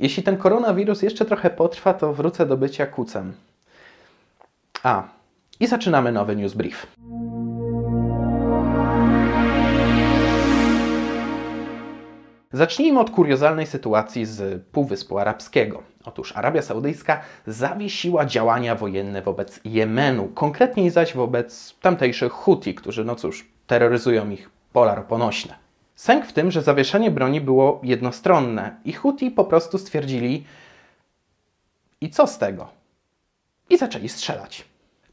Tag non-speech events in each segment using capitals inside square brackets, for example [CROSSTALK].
Jeśli ten koronawirus jeszcze trochę potrwa, to wrócę do bycia kucem. A, i zaczynamy nowy news brief. Zacznijmy od kuriozalnej sytuacji z Półwyspu Arabskiego. Otóż Arabia Saudyjska zawiesiła działania wojenne wobec Jemenu, konkretniej zaś wobec tamtejszych Huti, którzy, no cóż, terroryzują ich pola roponośne. Sęk w tym, że zawieszenie broni było jednostronne i Huti po prostu stwierdzili i co z tego? I zaczęli strzelać.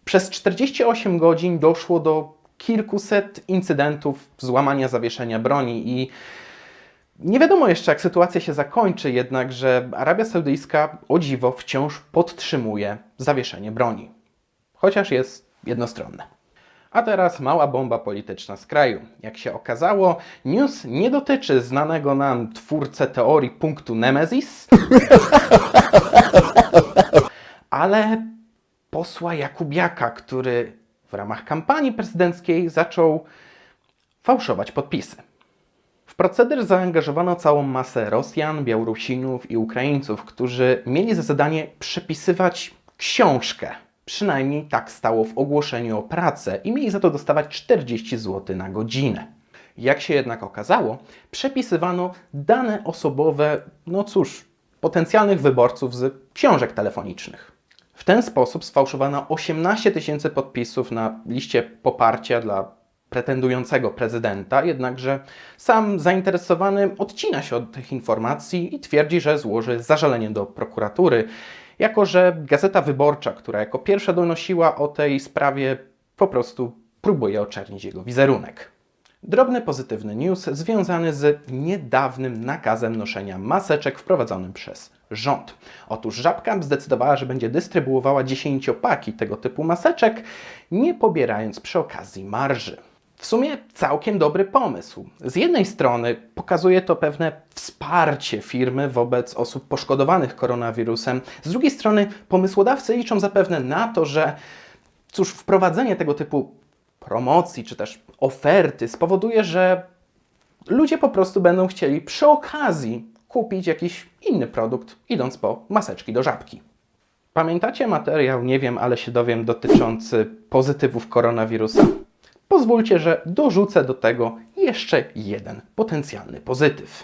Przez 48 godzin doszło do kilkuset incydentów złamania zawieszenia broni i nie wiadomo jeszcze, jak sytuacja się zakończy, jednakże Arabia Saudyjska o dziwo wciąż podtrzymuje zawieszenie broni, chociaż jest jednostronne. A teraz mała bomba polityczna z kraju. Jak się okazało, news nie dotyczy znanego nam twórcę teorii punktu Nemesis, [LAUGHS] ale posła Jakubiaka, który w ramach kampanii prezydenckiej zaczął fałszować podpisy. W proceder zaangażowano całą masę Rosjan, Białorusinów i Ukraińców, którzy mieli za zadanie przepisywać książkę. Przynajmniej tak stało w ogłoszeniu o pracę i mieli za to dostawać 40 zł na godzinę. Jak się jednak okazało, przepisywano dane osobowe, no cóż, potencjalnych wyborców z książek telefonicznych. W ten sposób sfałszowano 18 tysięcy podpisów na liście poparcia dla pretendującego prezydenta, jednakże sam zainteresowany odcina się od tych informacji i twierdzi, że złoży zażalenie do prokuratury, jako że Gazeta Wyborcza, która jako pierwsza donosiła o tej sprawie, po prostu próbuje oczernić jego wizerunek. Drobny pozytywny news związany z niedawnym nakazem noszenia maseczek wprowadzonym przez rząd. Otóż Żabka zdecydowała, że będzie dystrybuowała dziesięciopaki tego typu maseczek, nie pobierając przy okazji marży. W sumie całkiem dobry pomysł. Z jednej strony pokazuje to pewne wsparcie firmy wobec osób poszkodowanych koronawirusem, z drugiej strony pomysłodawcy liczą zapewne na to, że cóż, wprowadzenie tego typu promocji czy też oferty spowoduje, że ludzie po prostu będą chcieli przy okazji kupić jakiś inny produkt, idąc po maseczki do żabki. Pamiętacie materiał, nie wiem, ale się dowiem, dotyczący pozytywów koronawirusa? Pozwólcie, że dorzucę do tego jeszcze jeden potencjalny pozytyw.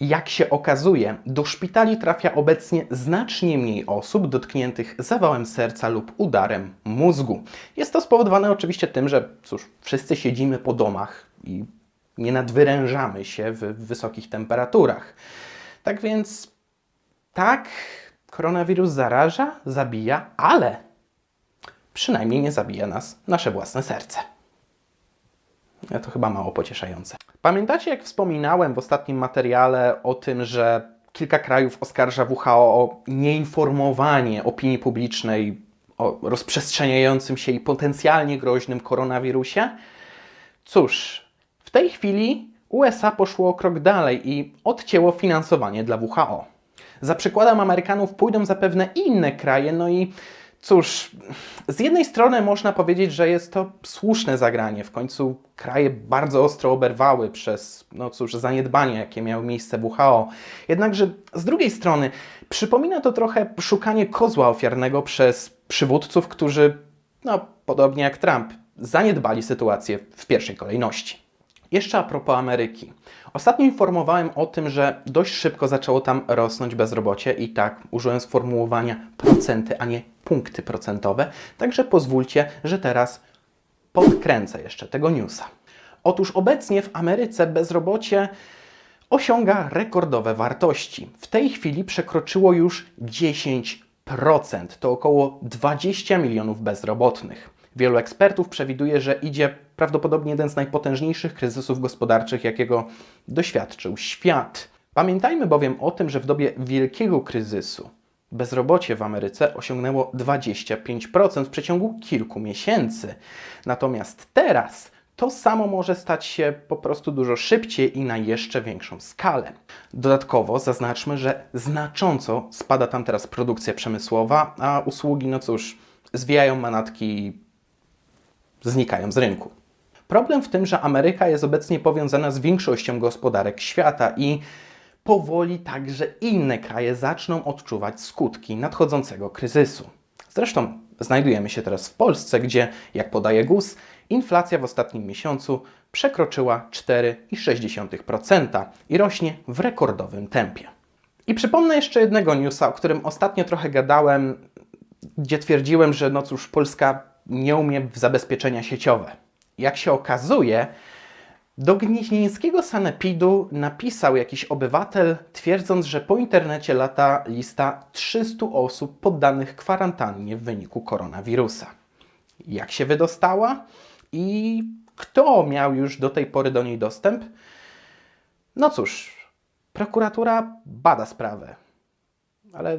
Jak się okazuje, do szpitali trafia obecnie znacznie mniej osób dotkniętych zawałem serca lub udarem mózgu. Jest to spowodowane oczywiście tym, że cóż, wszyscy siedzimy po domach i nie nadwyrężamy się w wysokich temperaturach. Tak więc, tak, koronawirus zaraża, zabija, ale przynajmniej nie zabija nas nasze własne serce. To chyba mało pocieszające. Pamiętacie, jak wspominałem w ostatnim materiale o tym, że kilka krajów oskarża WHO o nieinformowanie opinii publicznej o rozprzestrzeniającym się i potencjalnie groźnym koronawirusie? Cóż, w tej chwili USA poszło o krok dalej i odcięło finansowanie dla WHO. Za przykładem Amerykanów pójdą zapewne inne kraje, no i Cóż, z jednej strony można powiedzieć, że jest to słuszne zagranie. W końcu kraje bardzo ostro oberwały przez, no cóż, zaniedbania, jakie miały miejsce WHO. Jednakże z drugiej strony przypomina to trochę szukanie kozła ofiarnego przez przywódców, którzy, no podobnie jak Trump, zaniedbali sytuację w pierwszej kolejności. Jeszcze a propos Ameryki. Ostatnio informowałem o tym, że dość szybko zaczęło tam rosnąć bezrobocie i tak użyłem sformułowania procenty, a nie punkty procentowe. Także pozwólcie, że teraz podkręcę jeszcze tego newsa. Otóż obecnie w Ameryce bezrobocie osiąga rekordowe wartości. W tej chwili przekroczyło już 10%. To około 20 milionów bezrobotnych. Wielu ekspertów przewiduje, że idzie prawdopodobnie jeden z najpotężniejszych kryzysów gospodarczych, jakiego doświadczył świat. Pamiętajmy bowiem o tym, że w dobie wielkiego kryzysu bezrobocie w Ameryce osiągnęło 25% w przeciągu kilku miesięcy. Natomiast teraz to samo może stać się po prostu dużo szybciej i na jeszcze większą skalę. Dodatkowo zaznaczmy, że znacząco spada tam teraz produkcja przemysłowa, a usługi, no cóż, zwijają manatki znikają z rynku. Problem w tym, że Ameryka jest obecnie powiązana z większością gospodarek świata i powoli także inne kraje zaczną odczuwać skutki nadchodzącego kryzysu. Zresztą znajdujemy się teraz w Polsce, gdzie, jak podaje GUS, inflacja w ostatnim miesiącu przekroczyła 4,6% i rośnie w rekordowym tempie. I przypomnę jeszcze jednego newsa, o którym ostatnio trochę gadałem, gdzie twierdziłem, że no cóż, Polska nie umie w zabezpieczenia sieciowe. Jak się okazuje, do gnieźnieńskiego sanepidu napisał jakiś obywatel, twierdząc, że po internecie lata lista 300 osób poddanych kwarantannie w wyniku koronawirusa. Jak się wydostała i kto miał już do tej pory do niej dostęp? No cóż, prokuratura bada sprawę, ale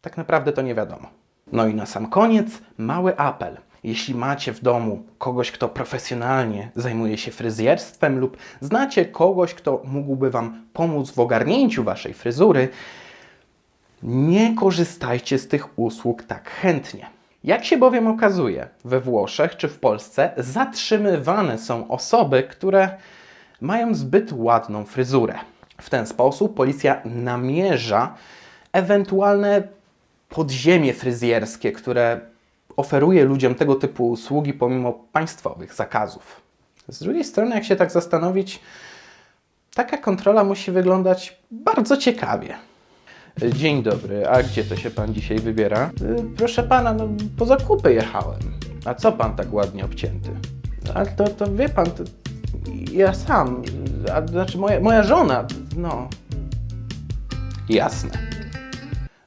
tak naprawdę to nie wiadomo. No i na sam koniec mały apel. Jeśli macie w domu kogoś, kto profesjonalnie zajmuje się fryzjerstwem lub znacie kogoś, kto mógłby Wam pomóc w ogarnięciu Waszej fryzury, nie korzystajcie z tych usług tak chętnie. Jak się bowiem okazuje, we Włoszech czy w Polsce zatrzymywane są osoby, które mają zbyt ładną fryzurę. W ten sposób policja namierza ewentualne podziemie fryzjerskie, które oferuje ludziom tego typu usługi pomimo państwowych zakazów. Z drugiej strony, jak się tak zastanowić, taka kontrola musi wyglądać bardzo ciekawie. Dzień dobry, a gdzie to się pan dzisiaj wybiera? Y, Proszę pana, no po zakupy jechałem. A co pan tak ładnie obcięty? A to, to wie pan, to ja sam, a znaczy moja, moja żona, no. Jasne.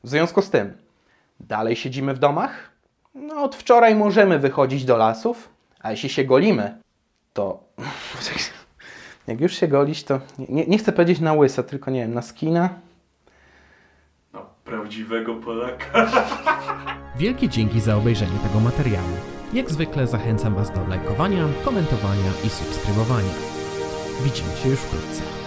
W związku z tym, dalej siedzimy w domach? No, od wczoraj możemy wychodzić do lasów, a jeśli się golimy, to. [LAUGHS] Jak już się golić, to nie, nie chcę powiedzieć na łyso, tylko nie wiem, na skina. No, prawdziwego Polaka. [LAUGHS] Wielkie dzięki za obejrzenie tego materiału. Jak zwykle zachęcam Was do lajkowania, komentowania i subskrybowania. Widzimy się już wkrótce.